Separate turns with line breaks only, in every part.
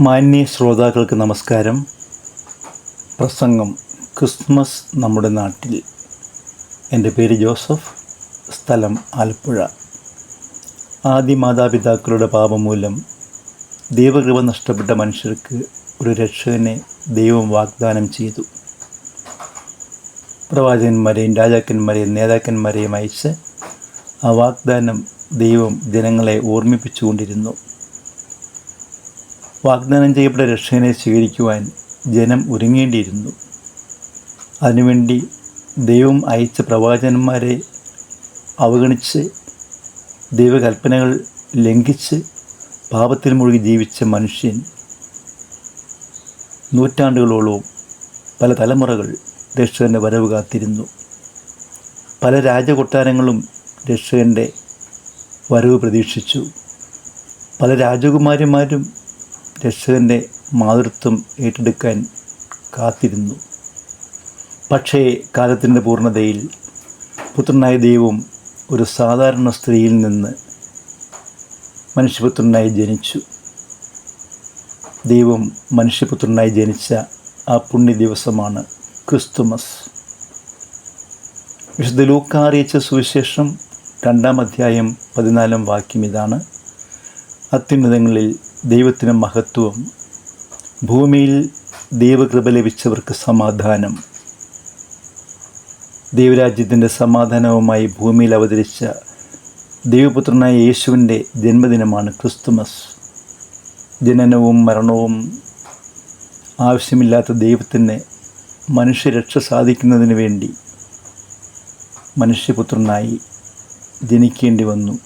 മാന്യ ശ്രോതാക്കൾക്ക് നമസ്കാരം. പ്രസംഗം ക്രിസ്മസ് നമ്മുടെ നാട്ടിൽ. എന്റെ പേര് ജോസഫ് സ്ഥലം ആലപ്പുഴ. ആദ്യ മാതാപിതാക്കളുടെ പാപം മൂലം ദൈവകൃപ നഷ്ടപ്പെട്ട മനുഷ്യർക്ക് ഒരു രക്ഷകനെ ദൈവം വാഗ്ദാനം ചെയ്തു. പ്രവാചകന്മാരെയും രാജാക്കന്മാരെയും നേതാക്കന്മാരെയും അയച്ച് ആ വാഗ്ദാനം ദൈവം ജനങ്ങളെ ഓർമ്മിപ്പിച്ചുകൊണ്ടിരുന്നു. വാഗ്ദാനം ചെയ്യപ്പെട്ട രക്ഷകനെ സ്വീകരിക്കുവാൻ ജനം ഒരുങ്ങേണ്ടിയിരുന്നു. അതിനുവേണ്ടി ദൈവം അയച്ച പ്രവാചകന്മാരെ അവഗണിച്ച് ദൈവകൽപ്പനകൾ ലംഘിച്ച് പാപത്തിൽ മുഴുകി ജീവിച്ച മനുഷ്യൻ നൂറ്റാണ്ടുകളോളവും പല തലമുറകൾ രക്ഷകന്റെ വരവ് കാത്തിരുന്നു. പല രാജകൊട്ടാരങ്ങളും രക്ഷകന്റെ വരവ് പ്രതീക്ഷിച്ചു. പല രാജകുമാരിമാരും രക്ഷകന്റെ മാതൃത്വം ഏറ്റെടുക്കാൻ കാത്തിരുന്നു. പക്ഷേ കാലത്തിന്റെ പൂർണതയിൽ പുത്രനായ ദൈവം ഒരു സാധാരണ സ്ത്രീയിൽ നിന്ന് മനുഷ്യപുത്രനായി ജനിച്ചു. ദൈവം മനുഷ്യപുത്രനായി ജനിച്ച ആ പുണ്യ ദിവസമാണ് ക്രിസ്തുമസ്. വിശുദ്ധ ലൂക്ക അറിയിച്ച സുവിശേഷം രണ്ടാം അധ്യായം പതിനാലാം വാക്യം ഇതാണ്. അത്യുന്നതങ്ങളിൽ ദൈവത്തിന് മഹത്വം ഭൂമിയിൽ ദൈവകൃപ ലഭിച്ചവർക്ക് സമാധാനം. ദൈവരാജ്യത്തിന്റെ സമാധാനവുമായി ഭൂമിയിൽ അവതരിച്ച ദൈവപുത്രനായ യേശുവിന്റെ ജന്മദിനമാണ് ക്രിസ്തുമസ്. ജനനവും മരണവും ആവശ്യമില്ലാത്ത ദൈവത്തിന് മനുഷ്യരക്ഷ സാധിക്കുന്നതിന് വേണ്ടി മനുഷ്യപുത്രനായി ജനിക്കേണ്ടി വന്നു.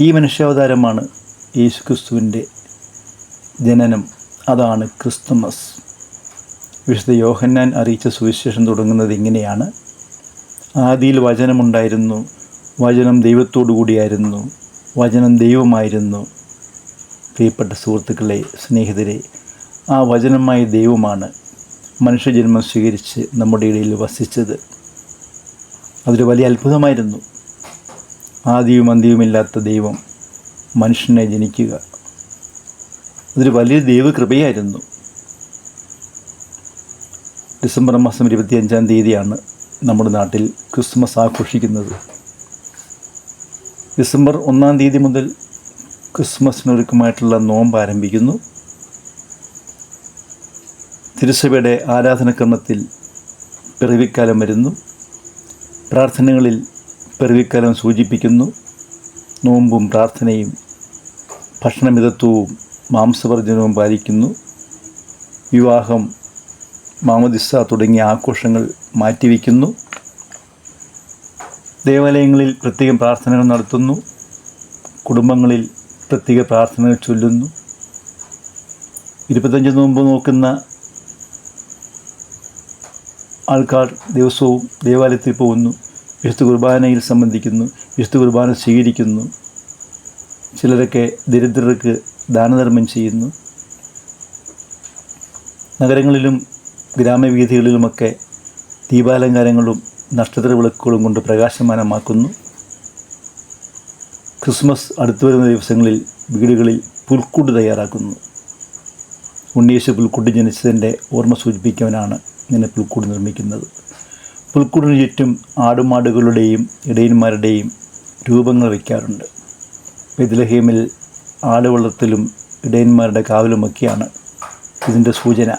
ഈ മനുഷ്യാവതാരമാണ് യേശുക്രിസ്തുവിന്റെ ജനനം. അതാണ് ക്രിസ്തുമസ്. വിശുദ്ധ യോഹന്നാൻ അറിയിച്ച സുവിശേഷം തുടങ്ങുന്നത് ഇങ്ങനെയാണ്. ആദിയിൽ വചനമുണ്ടായിരുന്നു. വചനം ദൈവത്തോടു കൂടിയായിരുന്നു. വചനം ദൈവമായിരുന്നു. പ്രിയപ്പെട്ട സുഹൃത്തുക്കളെ സ്നേഹിതരെ ആ വചനമായ ദൈവമാണ് മനുഷ്യജന്മം സ്വീകരിച്ച് നമ്മുടെ ഇടയിൽ വസിച്ചത്. അതൊരു വലിയ അത്ഭുതമായിരുന്നു. ആദിയും അന്ത്യവുമില്ലാത്ത ദൈവം മനുഷ്യനെ ജനിക്കുക. അതൊരു വലിയ ദൈവകൃപയായിരുന്നു. ഡിസംബർ മാസം ഇരുപത്തിയഞ്ചാം തീയതിയാണ് നമ്മുടെ നാട്ടിൽ ക്രിസ്മസ് ആഘോഷിക്കുന്നത്. ഡിസംബർ ഒന്നാം തീയതി മുതൽ ക്രിസ്മസിനൊരുക്കമായിട്ടുള്ള നോമ്പ് ആരംഭിക്കുന്നു. തിരുസഭയുടെ ആരാധനക്രമത്തിൽ പിറവിക്കാലം വരുന്നു. പ്രാർത്ഥനകളിൽ പിറവിക്കാലം സൂചിപ്പിക്കുന്നു. നോമ്പും പ്രാർത്ഥനയും ഭക്ഷണമിതത്വവും മാംസവർജനവും പാലിക്കുന്നു. വിവാഹം മാമദിസ തുടങ്ങിയ ആഘോഷങ്ങൾ മാറ്റിവെക്കുന്നു. ദേവാലയങ്ങളിൽ പ്രത്യേകം പ്രാർത്ഥനകൾ നടത്തുന്നു. കുടുംബങ്ങളിൽ പ്രത്യേക പ്രാർത്ഥനകൾ ചൊല്ലുന്നു. ഇരുപത്തഞ്ച് നോമ്പ് നോക്കുന്ന ആൾക്കാർ ദിവസവും ദേവാലയത്തിൽ പോകുന്നു. വിശുദ്ധ കുർബാനയിൽ സംബന്ധിക്കുന്നു വിശുദ്ധ കുർബാന സ്വീകരിക്കുന്നു. ചിലരൊക്കെ ദരിദ്രർക്ക് ദാനധർമ്മം ചെയ്യുന്നു. നഗരങ്ങളിലും ഗ്രാമവീഥികളിലുമൊക്കെ ദീപാലങ്കാരങ്ങളും നക്ഷത്ര വിളക്കുകളും കൊണ്ട് പ്രകാശമാനമാക്കുന്നു. ക്രിസ്മസ് അടുത്തു വരുന്ന ദിവസങ്ങളിൽ വീടുകളിൽ പുൽക്കൂട് തയ്യാറാക്കുന്നു. ഉണ്ണീശു പുൽക്കൂട്ട് ജനിച്ചതിന്റെ ഓർമ്മ സൂചിപ്പിക്കാനാണ് ഇങ്ങനെ പുൽക്കൂട് നിർമ്മിക്കുന്നത്. പുൽക്കൂടിന് ചുറ്റും ആടുമാടുകളുടെയും ഇടയന്മാരുടെയും രൂപങ്ങൾ വയ്ക്കാറുണ്ട്. ബെത്ലഹേമിൽ ആട് വളർത്തലും ഇടയന്മാരുടെ കാവലുമൊക്കെയാണ് ഇതിന്റെ സൂചന.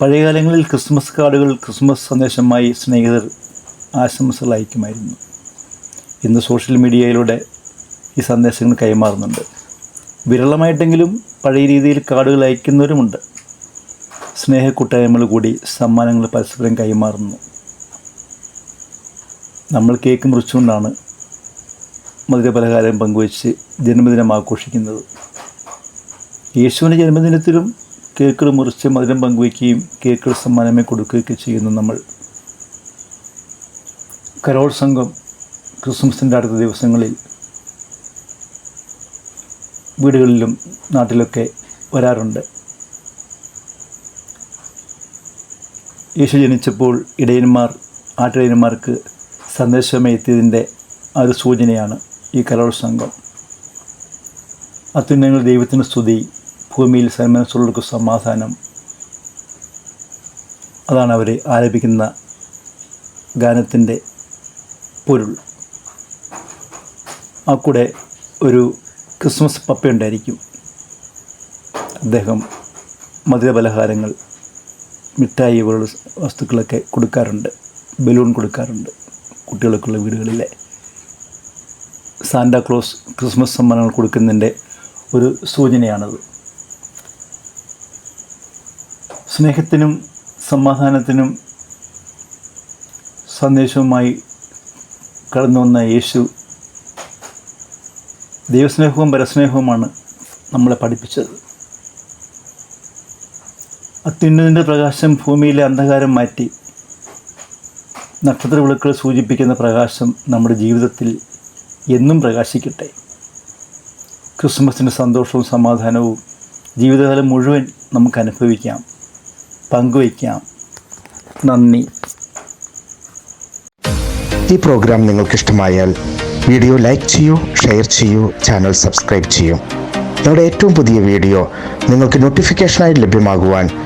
പഴയകാലങ്ങളിൽ ക്രിസ്മസ് കാർഡുകൾ ക്രിസ്മസ് സന്ദേശമായി സ്നേഹിതർ ആശംസകൾ അയക്കുമായിരുന്നു ഇന്ന് സോഷ്യൽ മീഡിയയിലൂടെ ഈ സന്ദേശങ്ങൾ കൈമാറുന്നുണ്ട്. വിരളമായിട്ടെങ്കിലും പഴയ രീതിയിൽ കാർഡുകൾ അയക്കുന്നവരുമുണ്ട്. സ്നേഹക്കൂട്ടായ്മകൾ കൂടി സമ്മാനങ്ങൾ പരസ്പരം കൈമാറുന്നു. നമ്മൾ കേക്ക് മുറിച്ചുകൊണ്ടാണ് മധുരപലഹാരം പങ്കുവച്ച് ജന്മദിനം ആഘോഷിക്കുന്നത്. യേശുവിന്റെ ജന്മദിനത്തിലും കേക്കുകൾ മുറിച്ച് മധുരം പങ്കുവയ്ക്കുകയും കേക്കുകൾ സമ്മാനമേ കൊടുക്കുകയൊക്കെ ചെയ്യുന്നു നമ്മൾ. കരോൾ സംഘം ക്രിസ്മസിന്റെ അടുത്ത ദിവസങ്ങളിൽ വീടുകളിലും നാട്ടിലൊക്കെ വരാറുണ്ട്. യേശു ജനിച്ചപ്പോൾ ഇടയന്മാർ ആട്ടിടയന്മാർക്ക് സന്ദേശമായി എത്തിയതിന്റെ ആ ഒരു സൂചനയാണ് ഈ കലോത്സംഗം അത്യുന്നങ്ങൾ ദൈവത്തിന് സ്തുതി ഭൂമിയിൽ സന്മനസ്സുള്ളവർക്ക് സമാധാനം. അതാണ് അവർ ആലപിക്കുന്ന ഗാനത്തിന്റെ പൊരുൾ. ആ കൂടെ ഒരു ക്രിസ്മസ് പപ്പയുണ്ടായിരിക്കും. അദ്ദേഹം മധുരപലഹാരങ്ങൾ മിഠായി പോലുള്ള വസ്തുക്കളൊക്കെ കൊടുക്കാറുണ്ട്. ബലൂൺ കൊടുക്കാറുണ്ട് കുട്ടികൾക്കുള്ള വീടുകളിലെ. സാന്റാക്ലോസ് ക്രിസ്മസ് സമ്മാനങ്ങൾ കൊടുക്കുന്നതിന്റെ ഒരു സൂചനയാണത്. സ്നേഹത്തിനും സമാധാനത്തിനും സന്ദേശവുമായി കടന്നു വന്ന യേശു ദൈവസ്നേഹവും പരസ്നേഹവുമാണ് നമ്മളെ പഠിപ്പിച്ചത്. അത്യുന്നതിന്റെ പ്രകാശം ഭൂമിയിലെ അന്ധകാരം മാറ്റി. നക്ഷത്ര വിളക്കുകൾ സൂചിപ്പിക്കുന്ന പ്രകാശം നമ്മുടെ ജീവിതത്തിൽ എന്നും പ്രകാശിക്കട്ടെ. ക്രിസ്മസിന്റെ സന്തോഷവും സമാധാനവും ജീവിതകാലം മുഴുവൻ നമുക്ക് അനുഭവിക്കാം. പങ്കുവയ്ക്കാം. നന്ദി.
ഈ പ്രോഗ്രാം നിങ്ങൾക്കിഷ്ടമായാൽ വീഡിയോ ലൈക്ക് ചെയ്യൂ ഷെയർ ചെയ്യൂ ചാനൽ സബ്സ്ക്രൈബ് ചെയ്യൂ. ഞങ്ങളുടെ ഏറ്റവും പുതിയ വീഡിയോ നിങ്ങൾക്ക് നോട്ടിഫിക്കേഷനായി ലഭ്യമാകുവാൻ